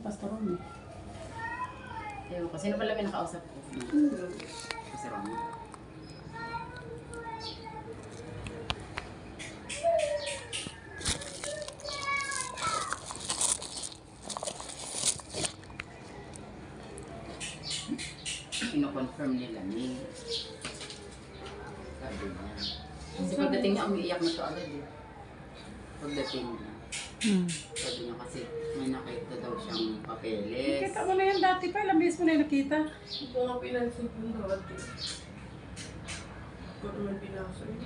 Pastor Ron eh. Ewan ko, sino pala may nakausap ko? Kasi Ron. Ino-confirm nila ni sabi niya. Kasi pagdating niya, umiiyak na to agad eh. Pagdating niya. Hmm. Sabi niya kasi papeles. Nakita mo na yan dati pa. Ilang beses mo na yung nakita. Ito nga pinansin ko dati. Ko naman binasa yun.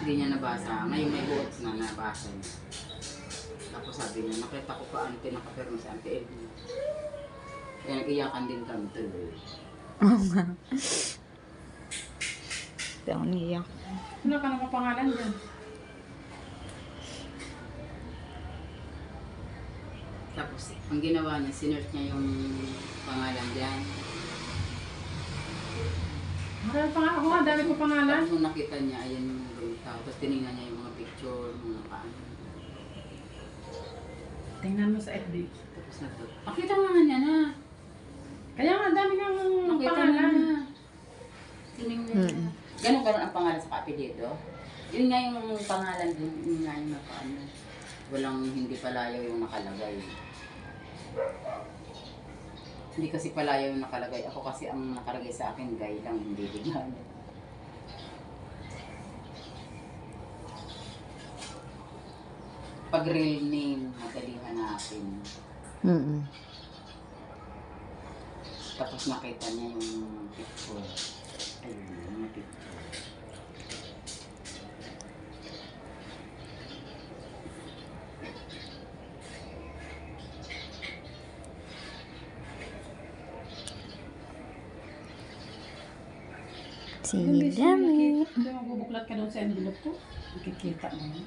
Hindi niya nabasa. Ngayon may buot na nabasa niya. Tapos sabi niya, nakita ko pa ante nakapirma sa ante Edna. Kaya nag-iyakan din kami tuloy. Oo nga. Hindi ako niiyak. Wala ka nang pangalan dyan. Tapos, ang ginawa niya, sinearch niya yung pangalan diyan. Marami pa nga ako nga. Dami ko pangalan. Tapos nung nakita niya, ayan yung balita. Tapos tinignan niya yung mga picture, mga paano. Tingnan mo sa FB. Tapos na to. Nakita nga niya na. Kaya nga, dami Nakita na pangalan. niya. Tinignan niya. Mm. Ganun rin ang pangalan sa kapilido? Yun nga yung pangalan din, yun nga yung nakaano. Walang hindi palayaw yung nakalagay. Hindi kasi palayaw yung nakalagay. Ako kasi ang nakalagay sa akin, gay lang, hindi ligaw. Pag real name, madaling hanapin. Mm-mm. Tapos nakita niya yung picture. Ayun, yung mga picture. Si mo Dami. Hindi magbubuklat ka doon sa envelope ko. Nakikita mo yan.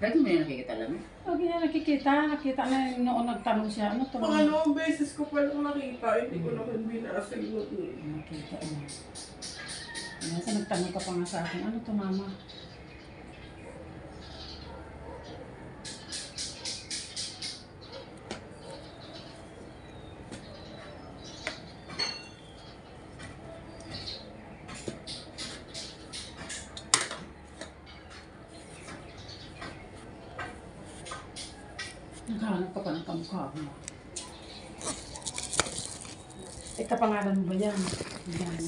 Bakit mo yung nakikita lang? Lagi niya nakikita. Nakita na yung noon nagtanong siya. Ano to? Pangalawang beses ko pa lang nakita, hindi ko naman binasa yun. Nakita mo. Nasa nagtanong ka pa nga sa akin. Ano to mama? Naghahanap ka pa ng kamukha mo. Teka, pangalan mo ba yan? Yan.